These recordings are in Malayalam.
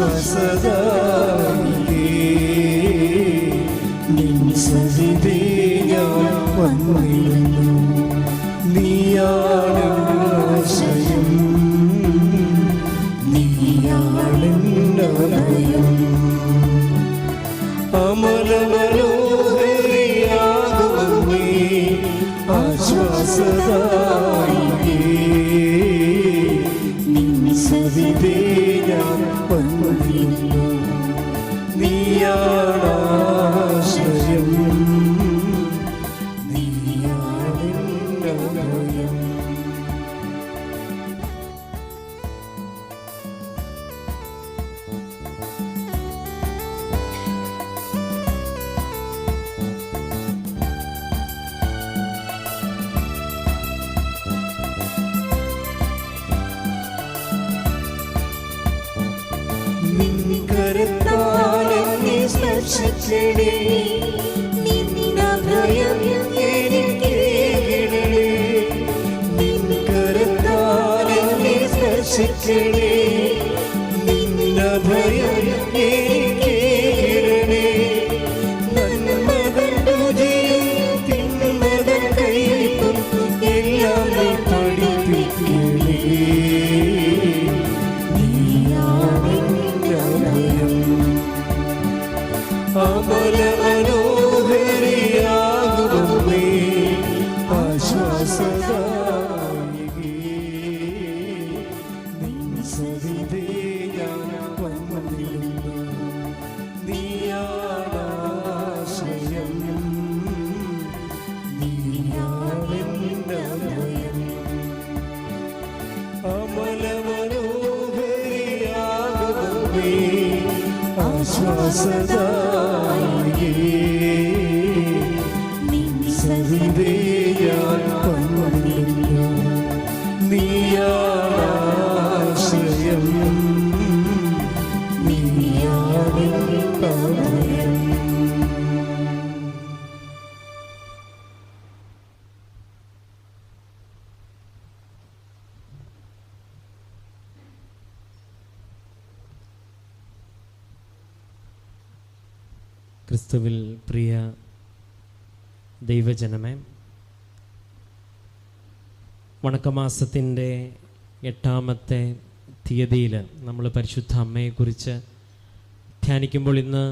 ആശ്വാസദായികേ നിൻ സവിധേ ഞാൻ സ്പർശിക്കണേ നിന്നഭയം എനിക്കേകണേ നിൻ കരുത്താലെന്നെ സ്പർശിക്കണേ നിന്നഭയം എനിക്കേകണേ ആശ്വാസദായികേ നിൻ ഞാൻ വന്നിരുന്നു ക്രിസ്തുവിൽ പ്രിയ ദൈവജനമേ വണക്കമാസത്തിന്റെ എട്ടാമത്തെ തീയതിയിൽ നമ്മൾ പരിശുദ്ധ അമ്മയെക്കുറിച്ച് ധ്യാനിക്കുമ്പോൾ ഇന്ന്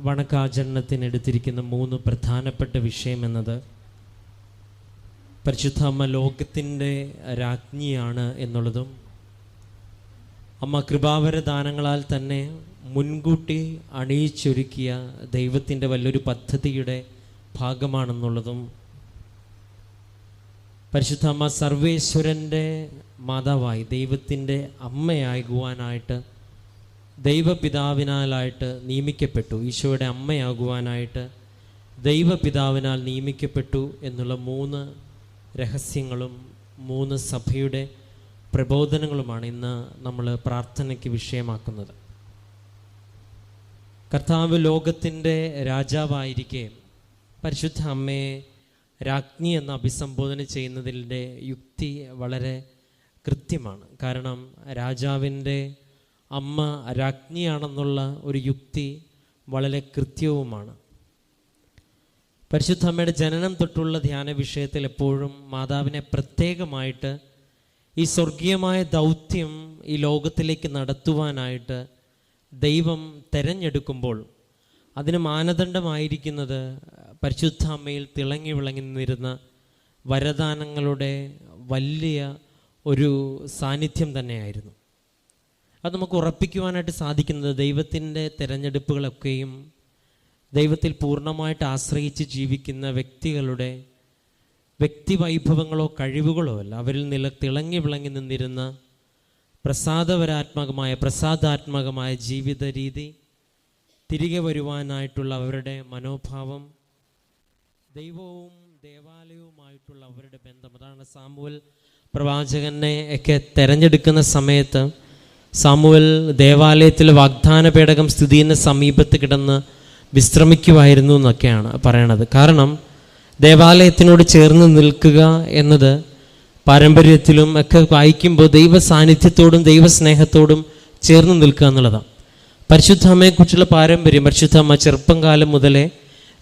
വണക്കാചരണത്തിന് എടുത്തിരിക്കുന്ന മൂന്ന് പ്രധാനപ്പെട്ട വിഷയം എന്നത് പരിശുദ്ധ അമ്മ ലോകത്തിന്റെ രാജ്ഞിയാണ് എന്നുള്ളതും അമ്മ കൃപാവരദാനങ്ങളാൽ തന്നെ മുൻകൂട്ടി അണിയിച്ചൊരുക്കിയ ദൈവത്തിന്റെ വലിയൊരു പദ്ധതിയുടെ ഭാഗമാണെന്നുള്ളതും പരിശുദ്ധ അമ്മ സർവേശ്വരന്റെ മാതാവായി ദൈവത്തിന്റെ അമ്മയാകുവാനായിട്ട് ദൈവപിതാവിനാലായിട്ട് നിയമിക്കപ്പെട്ടു. ഈശോയുടെ അമ്മയാകുവാനായിട്ട് ദൈവപിതാവിനാൽ നിയമിക്കപ്പെട്ടു എന്നുള്ള മൂന്ന് രഹസ്യങ്ങളും മൂന്ന് സഭയുടെ പ്രബോധനങ്ങളുമാണ് ഇന്ന് നമ്മൾ പ്രാർത്ഥനയ്ക്ക് വിഷയമാക്കുന്നത്. കർത്താവ് ലോകത്തിന്റെ രാജാവായിരിക്കെ പരിശുദ്ധ അമ്മയെ രാജ്ഞി എന്ന് അഭിസംബോധന ചെയ്യുന്നതിന്റെ യുക്തി വളരെ കൃത്യമാണ്. കാരണം രാജാവിന്റെ അമ്മ രാജ്ഞിയാണെന്നുള്ള ഒരു യുക്തി വളരെ കൃത്യവുമാണ്. പരിശുദ്ധ അമ്മയുടെ ജനനം തൊട്ടുള്ള ധ്യാന വിഷയത്തിൽ എപ്പോഴും മാതാവിനെ പ്രത്യേകമായിട്ട് ഈ സ്വർഗീയമായ ദൗത്യം ഈ ലോകത്തിലേക്ക് നടത്തുവാനായിട്ട് ദൈവം തെരഞ്ഞെടുക്കുമ്പോൾ അതിന് മാനദണ്ഡമായിരിക്കുന്നത് പരിശുദ്ധ അമ്മയിൽ തിളങ്ങി വിളങ്ങി നിന്നിരുന്ന വരദാനങ്ങളുടെ വലിയ ഒരു സാന്നിധ്യം തന്നെയായിരുന്നു. അത് നമുക്ക് ഉറപ്പിക്കുവാനായിട്ട് സാധിക്കുന്നത് ദൈവത്തിന്റെ തിരഞ്ഞെടുപ്പുകളൊക്കെയും ദൈവത്തിൽ പൂർണമായിട്ട് ആശ്രയിച്ച് ജീവിക്കുന്ന വ്യക്തികളുടെ വ്യക്തിവൈഭവങ്ങളോ കഴിവുകളോ അല്ല. അവരിൽ നില തിളങ്ങി വിളങ്ങി നിന്നിരുന്ന പ്രസാദപരാത്മകമായ പ്രസാദാത്മകമായ ജീവിത രീതി തിരികെ വരുവാനായിട്ടുള്ള അവരുടെ മനോഭാവം ദൈവവും ദേവാലയവുമായിട്ടുള്ള അവരുടെ ബന്ധം. അതാണ് സാമുവൽ പ്രവാചകനെ ഒക്കെ തിരഞ്ഞെടുക്കുന്ന സമയത്ത് സാമുവൽ ദേവാലയത്തിൽ വാഗ്ദാന പേടകം സ്ഥിതി ചെയ്യുന്ന സമീപത്ത് കിടന്ന് വിശ്രമിക്കുമായിരുന്നു എന്നൊക്കെയാണ് പറയണത്. കാരണം ദേവാലയത്തിനോട് ചേർന്ന് നിൽക്കുക എന്നത് പാരമ്പര്യത്തിലും ഒക്കെ വായിക്കുമ്പോൾ ദൈവ സാന്നിധ്യത്തോടും ദൈവസ്നേഹത്തോടും ചേർന്ന് നിൽക്കുക എന്നുള്ളതാണ്. പരിശുദ്ധ അമ്മയെക്കുറിച്ചുള്ള പാരമ്പര്യം പരിശുദ്ധ അമ്മ ചെറുപ്പം കാലം മുതലേ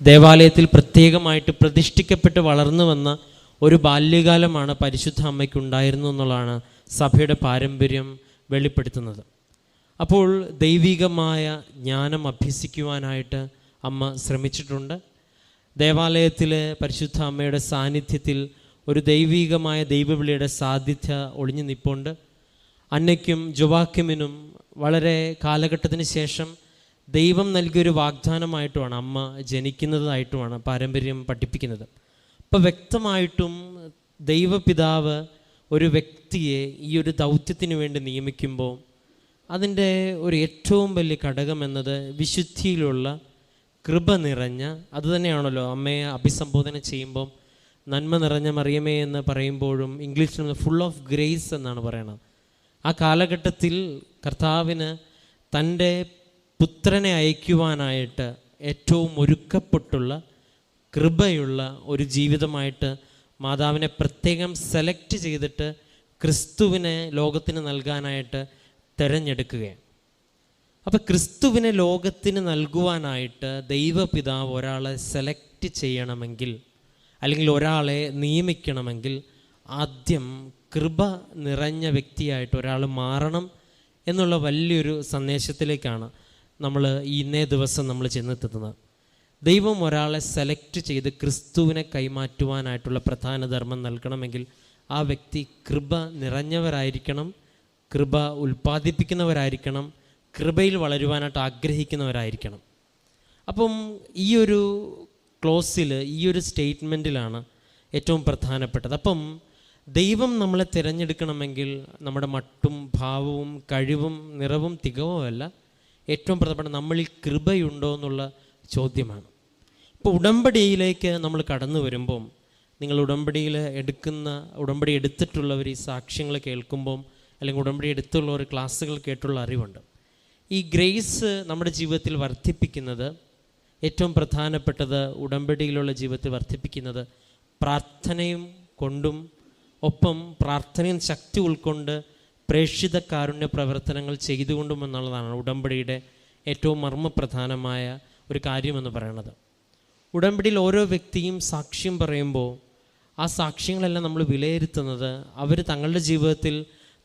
ദേവാലയത്തിൽ പ്രത്യേകമായിട്ട് പ്രതിഷ്ഠിക്കപ്പെട്ട് വളർന്നു വന്ന ഒരു ബാല്യകാലമാണ് പരിശുദ്ധ അമ്മയ്ക്കുണ്ടായിരുന്നു എന്നുള്ളതാണ് സഭയുടെ പാരമ്പര്യം വെളിപ്പെടുത്തുന്നത്. അപ്പോൾ ദൈവികമായ ജ്ഞാനം അഭ്യസിക്കുവാനായിട്ട് അമ്മ ശ്രമിച്ചിട്ടുണ്ട്. ദേവാലയത്തിലെ പരിശുദ്ധ അമ്മയുടെ സാന്നിധ്യത്തിൽ ഒരു ദൈവികമായ ദൈവവിളിയുടെ സാധ്യത ഒളിഞ്ഞു നിപ്പുണ്ട്. അന്നയ്ക്കും ജുവാക്യമിനും വളരെ കാലഘട്ടത്തിന് ശേഷം ദൈവം നൽകിയൊരു വാഗ്ദാനമായിട്ടുമാണ് അമ്മ ജനിക്കുന്നതായിട്ടുമാണ് പാരമ്പര്യം പഠിപ്പിക്കുന്നത്. അപ്പോൾ വ്യക്തമായിട്ടും ദൈവപിതാവ് ഒരു വ്യക്തിയെ ഈ ഒരു ദൗത്യത്തിന് വേണ്ടി നിയമിക്കുമ്പോൾ അതിന്റെ ഒരു ഏറ്റവും വലിയ ഘടകം എന്നത് വിശുദ്ധിയിലുള്ള കൃപ നിറഞ്ഞ അതുതന്നെയാണല്ലോ അമ്മയെ അഭിസംബോധന ചെയ്യുമ്പം നന്മ നിറഞ്ഞ മറിയമേ എന്ന് പറയുമ്പോഴും ഇംഗ്ലീഷിൽ ഫുൾ ഓഫ് ഗ്രേസ് എന്നാണ് പറയണത്. ആ കാലഘട്ടത്തിൽ കർത്താവിന് തന്റെ പുത്രനെ അയക്കുവാനായിട്ട് ഏറ്റവും ഒരുക്കപ്പെട്ടുള്ള കൃപയുള്ള ഒരു ജീവിതമായിട്ട് മാതാവിനെ പ്രത്യേകം സെലക്ട് ചെയ്തിട്ട് ക്രിസ്തുവിനെ ലോകത്തിന് നൽകാനായിട്ട് തിരഞ്ഞെടുക്കുകയാണ്. അപ്പോൾ ക്രിസ്തുവിനെ ലോകത്തിന് നൽകുവാനായിട്ട് ദൈവപിതാവ് ഒരാളെ സെലക്ട് ചെയ്യണമെങ്കിൽ അല്ലെങ്കിൽ ഒരാളെ നിയമിക്കണമെങ്കിൽ ആദ്യം കൃപ നിറഞ്ഞ വ്യക്തിയായിട്ട് ഒരാൾ മാറണം എന്നുള്ള വലിയൊരു സന്ദേശത്തിലേക്കാണ് നമ്മൾ ഇന്നേ ദിവസം നമ്മൾ ചെന്നെത്തുന്നത്. ദൈവം ഒരാളെ സെലക്ട് ചെയ്ത് ക്രിസ്തുവിനെ കൈമാറ്റുവാനായിട്ടുള്ള പ്രധാന ധർമ്മം നൽകണമെങ്കിൽ ആ വ്യക്തി കൃപ നിറഞ്ഞവരായിരിക്കണം കൃപ ഉൽപ്പാദിപ്പിക്കുന്നവരായിരിക്കണം കൃപയിൽ വളരുവാനായിട്ട് ആഗ്രഹിക്കുന്നവരായിരിക്കണം. അപ്പം ഈ ഒരു ക്ലോസിൽ ഈ ഒരു സ്റ്റേറ്റ്മെന്റിലാണ് ഏറ്റവും പ്രധാനപ്പെട്ടത്. അപ്പം ദൈവം നമ്മളെ തിരഞ്ഞെടുക്കണമെങ്കിൽ നമ്മുടെ മട്ടും ഭാവവും കഴിവും നിറവും തികവുമല്ല ഏറ്റവും പ്രധാനപ്പെട്ട നമ്മളിൽ കൃപയുണ്ടോ എന്നുള്ള ചോദ്യമാണ്. ഇപ്പോൾ ഉടമ്പടിയിലേക്ക് നമ്മൾ കടന്നു വരുമ്പം നിങ്ങൾ ഉടമ്പടിയിൽ എടുക്കുന്ന ഉടമ്പടി എടുത്തിട്ടുള്ളവർ ഈ സാക്ഷ്യങ്ങൾ കേൾക്കുമ്പം അല്ലെങ്കിൽ ഉടമ്പടി എടുത്തുള്ളവർ ക്ലാസ്സുകൾ കേട്ടുള്ള അറിവുണ്ട്. ഈ ഗ്രേസ് നമ്മുടെ ജീവിതത്തിൽ വർദ്ധിപ്പിക്കുന്നത് ഏറ്റവും പ്രധാനപ്പെട്ടത് ഉടമ്പടിയിലുള്ള ജീവിതത്തിൽ വർദ്ധിപ്പിക്കുന്നത് പ്രാർത്ഥനയും കൊണ്ടും ഒപ്പം പ്രാർത്ഥനയും ശക്തി ഉൾക്കൊണ്ട് പ്രേക്ഷിത കാരുണ്യ പ്രവർത്തനങ്ങൾ ചെയ്തുകൊണ്ടും എന്നുള്ളതാണ് ഉടമ്പടിയുടെ ഏറ്റവും മർമ്മപ്രധാനമായ ഒരു കാര്യമെന്ന് പറയുന്നത്. ഉടമ്പടിയിൽ ഓരോ വ്യക്തിയും സാക്ഷ്യം പറയുമ്പോൾ ആ സാക്ഷ്യങ്ങളെല്ലാം നമ്മൾ വിലയിരുത്തുന്നത് അവർ തങ്ങളുടെ ജീവിതത്തിൽ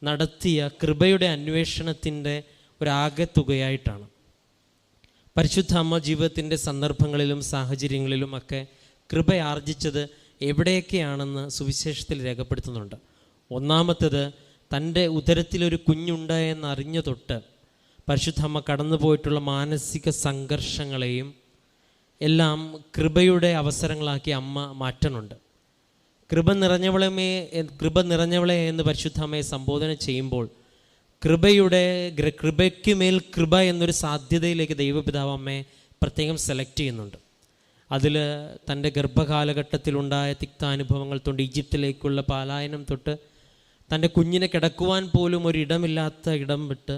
നടത്തിയ കൃപയുടെ അന്വേഷണത്തിന്റെ ഒരാകെത്തുകയായിട്ടാണ് പരിശുദ്ധ അമ്മ ജീവിതത്തിന്റെ സന്ദർഭങ്ങളിലും സാഹചര്യങ്ങളിലും ഒക്കെ കൃപയാർജിച്ചത് എവിടെയൊക്കെയാണെന്ന് സുവിശേഷത്തിൽ രേഖപ്പെടുത്തുന്നുണ്ട്. ഒന്നാമത്തേത് തന്റെ ഉദരത്തിലൊരു കുഞ്ഞുണ്ട് അറിഞ്ഞ തൊട്ട് പരിശുദ്ധ അമ്മ കടന്നുപോയിട്ടുള്ള മാനസിക സംഘർഷങ്ങളെയും എല്ലാം കൃപയുടെ അവസരങ്ങളാക്കി അമ്മ മാറ്റണുണ്ട് കൃപ നിറഞ്ഞവളമേ കൃപ നിറഞ്ഞവളെ എന്ന് പരിശുദ്ധ അമ്മയെ സംബോധന ചെയ്യുമ്പോൾ കൃപയുടെ കൃപയ്ക്ക് മേൽ കൃപ എന്നൊരു സാധ്യതയിലേക്ക് ദൈവപിതാവ് അമ്മയെ പ്രത്യേകം സെലക്ട് ചെയ്യുന്നുണ്ട്. അതിൽ തന്റെ ഗർഭകാലഘട്ടത്തിലുണ്ടായ തിക്താനുഭവങ്ങൾ തൊട്ട് ഈജിപ്തിലേക്കുള്ള പാലായനം തൊട്ട് തന്റെ കുഞ്ഞിനെ കിടക്കുവാൻ പോലും ഒരിടമില്ലാത്ത ഇടം വിട്ട്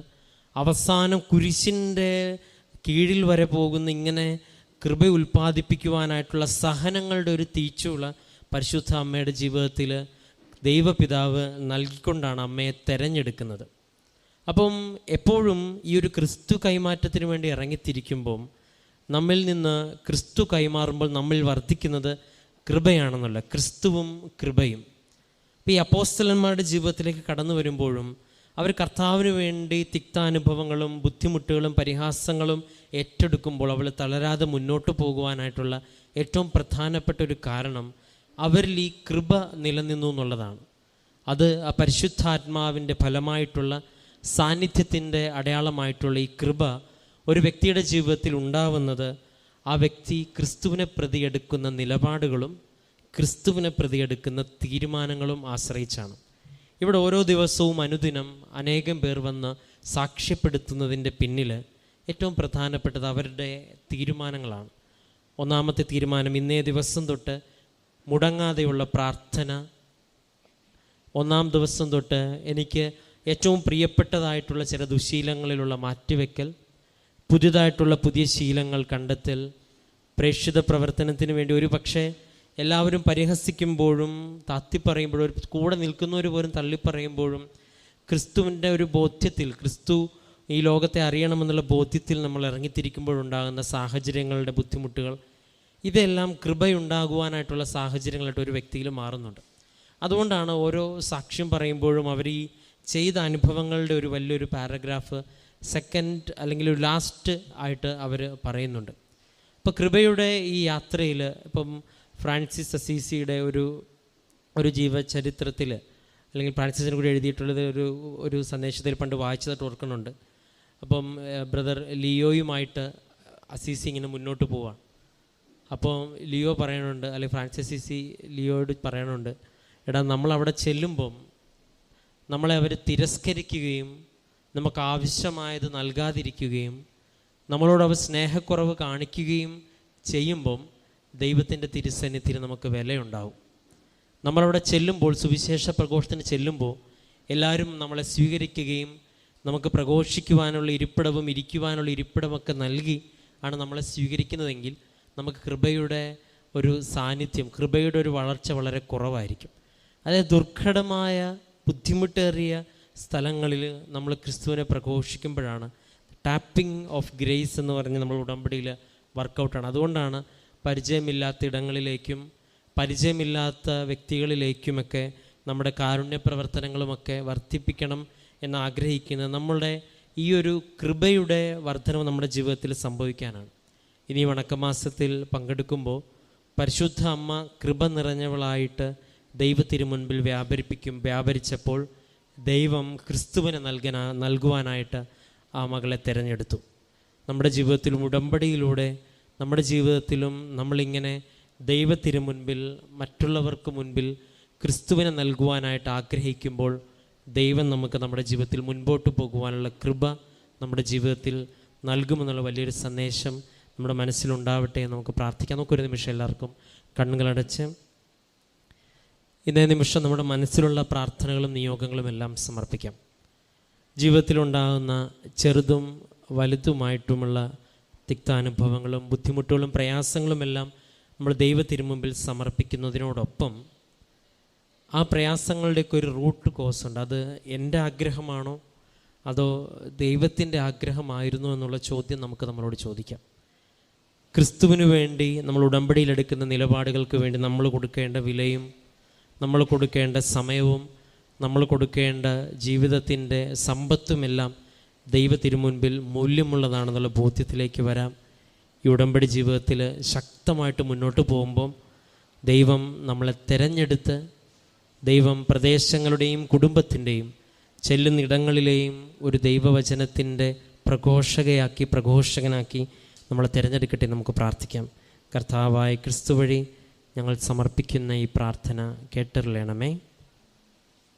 അവസാനം കുരിശിന്റെ കീഴിൽ വരെ പോകുന്ന ഇങ്ങനെ കൃപ ഉൽപ്പാദിപ്പിക്കുവാനായിട്ടുള്ള സഹനങ്ങളുടെ ഒരു തീച്ചുള പരിശുദ്ധ അമ്മയുടെ ജീവിതത്തിൽ ദൈവപിതാവ് നൽകിക്കൊണ്ടാണ് അമ്മയെ തെരഞ്ഞെടുക്കുന്നത്. അപ്പം എപ്പോഴും ഈ ഒരു ക്രിസ്തു കൈമാറ്റത്തിന് വേണ്ടി ഇറങ്ങിത്തിരിക്കുമ്പം നമ്മിൽ നിന്ന് ക്രിസ്തു കൈമാറുമ്പോൾ നമ്മിൽ വർദ്ധിക്കുന്നത് കൃപയാണെന്നുള്ള ക്രിസ്തുവും കൃപയും. ഇപ്പോൾ ഈ അപ്പോസ്റ്റലന്മാരുടെ ജീവിതത്തിലേക്ക് കടന്നു വരുമ്പോഴും അവർ കർത്താവിന് വേണ്ടി തിക്താനുഭവങ്ങളും ബുദ്ധിമുട്ടുകളും പരിഹാസങ്ങളും ഏറ്റെടുക്കുമ്പോൾ അവൾ തളരാതെ മുന്നോട്ട് പോകുവാനായിട്ടുള്ള ഏറ്റവും പ്രധാനപ്പെട്ട ഒരു കാരണം അവരിൽ ഈ കൃപ നിലനിന്നു എന്നുള്ളതാണ്. അത് ആ പരിശുദ്ധാത്മാവിന്റെ ഫലമായിട്ടുള്ള സാന്നിധ്യത്തിന്റെ അടയാളമായിട്ടുള്ള ഈ കൃപ ഒരു വ്യക്തിയുടെ ജീവിതത്തിൽ ഉണ്ടാവുന്നത് ആ വ്യക്തി ക്രിസ്തുവിനെ പ്രതിയെടുക്കുന്ന നിലപാടുകളും ക്രിസ്തുവിനെ പ്രതിയെടുക്കുന്ന തീരുമാനങ്ങളും ആശ്രയിച്ചാണ്. ഇവിടെ ഓരോ ദിവസവും അനുദിനം അനേകം പേർ വന്ന് സാക്ഷ്യപ്പെടുത്തുന്നതിന്റെ പിന്നിൽ ഏറ്റവും പ്രധാനപ്പെട്ടത് അവരുടെ തീരുമാനങ്ങളാണ്. ഒന്നാമത്തെ തീരുമാനം ഇന്നേ ദിവസം തൊട്ട് മുടങ്ങാതെയുള്ള പ്രാർത്ഥന. ഒന്നാം ദിവസം തൊട്ട് എനിക്ക് ഏറ്റവും പ്രിയപ്പെട്ടതായിട്ടുള്ള ചില ദുശീലങ്ങളിലുള്ള മാറ്റിവെക്കൽ പുതിയതായിട്ടുള്ള പുതിയ ശീലങ്ങൾ കണ്ടെത്തൽ പ്രേക്ഷിത പ്രവർത്തനത്തിന് വേണ്ടി ഒരു പക്ഷേ എല്ലാവരും പരിഹസിക്കുമ്പോഴും താത്തിപ്പറയുമ്പോഴും ഒരു കൂടെ നിൽക്കുന്നവർ പോലും തള്ളിപ്പറയുമ്പോഴും ക്രിസ്തുവിന്റെ ഒരു ബോധ്യത്തിൽ ക്രിസ്തു ഈ ലോകത്തെ അറിയണമെന്നുള്ള ബോധ്യത്തിൽ നമ്മൾ ഇറങ്ങിത്തിരിക്കുമ്പോഴുണ്ടാകുന്ന സാഹചര്യങ്ങളുടെ ബുദ്ധിമുട്ടുകൾ ഇതെല്ലാം കൃപയുണ്ടാകുവാനായിട്ടുള്ള സാഹചര്യങ്ങളായിട്ട് ഒരു വ്യക്തിയിൽ മാറുന്നുണ്ട്. അതുകൊണ്ടാണ് ഓരോ സാക്ഷ്യം പറയുമ്പോഴും അവർ ഈ ചെയ്ത അനുഭവങ്ങളുടെ ഒരു വലിയൊരു പാരഗ്രാഫ് സെക്കൻഡ് അല്ലെങ്കിൽ ഒരു ലാസ്റ്റ് ആയിട്ട് അവർ പറയുന്നുണ്ട്. ഇപ്പോൾ കൃപയുടെ ഈ യാത്രയിൽ ഇപ്പം ഫ്രാൻസിസ് അസീസിയുടെ ഒരു ഒരു ജീവചരിത്രത്തിൽ അല്ലെങ്കിൽ ഫ്രാൻസിസിനെ കൂടി എഴുതിയിട്ടുള്ളത് ഒരു ഒരു സന്ദേശത്തിൽ പണ്ട് വായിച്ചതായിട്ട് ഓർക്കുന്നുണ്ട്. അപ്പം ബ്രദർ ലിയോയുമായിട്ട് അസീസി ഇങ്ങനെ മുന്നോട്ട് പോവാണ് അപ്പോൾ ലിയോ പറയണുണ്ട് അല്ലെങ്കിൽ ഫ്രാൻസിസ് അസീസി ലിയോയോട് പറയണുണ്ട് എടാ നമ്മളവിടെ ചെല്ലുമ്പം നമ്മളെ അവർ തിരസ്കരിക്കുകയും നമുക്ക് ആവശ്യമായത് നൽകാതിരിക്കുകയും നമ്മളോട് അവർ സ്നേഹക്കുറവ് കാണിക്കുകയും ചെയ്യുമ്പം ദൈവത്തിന്റെ തിരുസന്നിധിയിൽ നമുക്ക് വിലയുണ്ടാവും. നമ്മളവിടെ ചെല്ലുമ്പോൾ സുവിശേഷ പ്രഘോഷത്തിന് ചെല്ലുമ്പോൾ എല്ലാവരും നമ്മളെ സ്വീകരിക്കുകയും നമുക്ക് പ്രഘോഷിക്കുവാനുള്ള ഇരിപ്പിടവും ഇരിക്കുവാനുള്ള ഇരിപ്പിടമൊക്കെ നൽകി ആണ് നമ്മളെ സ്വീകരിക്കുന്നതെങ്കിൽ നമുക്ക് കൃപയുടെ ഒരു സാന്നിധ്യം കൃപയുടെ ഒരു വളർച്ച വളരെ കുറവായിരിക്കും. അതായത് ദുർഘടമായ ബുദ്ധിമുട്ടേറിയ സ്ഥലങ്ങളിൽ നമ്മൾ ക്രിസ്തുവിനെ പ്രഘോഷിക്കുമ്പോഴാണ് ടാപ്പിംഗ് ഓഫ് ഗ്രേസ് എന്ന് പറഞ്ഞ് നമ്മൾ ഉടമ്പടിയിൽ വർക്കൗട്ടാണ്. അതുകൊണ്ടാണ് പരിചയമില്ലാത്ത ഇടങ്ങളിലേക്കും പരിചയമില്ലാത്ത വ്യക്തികളിലേക്കുമൊക്കെ നമ്മുടെ കാരുണ്യ പ്രവർത്തനങ്ങളുമൊക്കെ വർദ്ധിപ്പിക്കണം എന്ന് ആഗ്രഹിക്കുന്നത് നമ്മളുടെ ഈ ഒരു കൃപയുടെ വർധനവ് നമ്മുടെ ജീവിതത്തിൽ സംഭവിക്കാനാണ്. ഇനി വണക്കമാസത്തിൽ പങ്കെടുക്കുമ്പോൾ പരിശുദ്ധ അമ്മ കൃപ നിറഞ്ഞവളായിട്ട് ദൈവത്തിനു മുൻപിൽ വ്യാപരിപ്പിക്കും വ്യാപരിച്ചപ്പോൾ ദൈവം ക്രിസ്തുവിനെ നൽകാൻ നൽകുവാനായിട്ട് ആ മകളെ തിരഞ്ഞെടുത്തു. നമ്മുടെ ജീവിതത്തിലും ഉടമ്പടിയിലൂടെ നമ്മുടെ ജീവിതത്തിലും നമ്മളിങ്ങനെ ദൈവത്തിനു മുൻപിൽ മറ്റുള്ളവർക്ക് മുൻപിൽ ക്രിസ്തുവിനെ നൽകുവാനായിട്ട് ആഗ്രഹിക്കുമ്പോൾ ദൈവം നമുക്ക് നമ്മുടെ ജീവിതത്തിൽ മുൻപോട്ട് പോകുവാനുള്ള കൃപ നമ്മുടെ ജീവിതത്തിൽ നൽകുമെന്നുള്ള വലിയൊരു സന്ദേശം നമ്മുടെ മനസ്സിലുണ്ടാവട്ടെ എന്ന് നമുക്ക് പ്രാർത്ഥിക്കാം. നമുക്കൊരു നിമിഷം എല്ലാവർക്കും കണ്ണുകളടച്ച് ഇതേ നിമിഷം നമ്മുടെ മനസ്സിലുള്ള പ്രാർത്ഥനകളും നിയോഗങ്ങളും എല്ലാം സമർപ്പിക്കാം. ജീവിതത്തിലുണ്ടാകുന്ന ചെറുതും വലുതുമായിട്ടുമുള്ള തിക്താനുഭവങ്ങളും ബുദ്ധിമുട്ടുകളും പ്രയാസങ്ങളും എല്ലാം നമ്മൾ ദൈവത്തിനു മുമ്പിൽ സമർപ്പിക്കുന്നതിനോടൊപ്പം ആ പ്രയാസങ്ങളുടെയൊക്കെ ഒരു റൂട്ട് കോസ് ഉണ്ട്. അത് എന്റെ ആഗ്രഹമാണോ? അതോ ദൈവത്തിന്റെ ആഗ്രഹമായിരുന്നു എന്നുള്ള ചോദ്യം നമുക്ക് നമ്മളോട് ചോദിക്കാം. ക്രിസ്തുവിന് വേണ്ടി നമ്മൾ ഉടമ്പടിയിലെടുക്കുന്ന നിലപാടുകൾക്ക് വേണ്ടി നമ്മൾ കൊടുക്കേണ്ട വിലയും നമ്മൾ കൊടുക്കേണ്ട സമയവും നമ്മൾ കൊടുക്കേണ്ട ജീവിതത്തിന്റെ സമ്പത്തുമെല്ലാം ദൈവത്തിരുമുൻപിൽ മൂല്യമുള്ളതാണെന്നുള്ള ബോധ്യത്തിലേക്ക് വരാം. ഈ ഉടമ്പടി ജീവിതത്തിൽ ശക്തമായിട്ട് മുന്നോട്ട് പോകുമ്പം ദൈവം നമ്മളെ തിരഞ്ഞെടുത്ത് ദൈവം പ്രദേശങ്ങളുടെയും കുടുംബത്തിന്റെയും ചെല്ലുന്നിടങ്ങളിലെയും ഒരു ദൈവവചനത്തിന്റെ പ്രഘോഷകയാക്കി പ്രഘോഷകനാക്കി നമ്മളെ തിരഞ്ഞെടുക്കട്ടെ നമുക്ക് പ്രാർത്ഥിക്കാം. കർത്താവായ ക്രിസ്തു വഴി ഞങ്ങൾ സമർപ്പിക്കുന്ന ഈ പ്രാർത്ഥന കേട്ടറിയണമേ.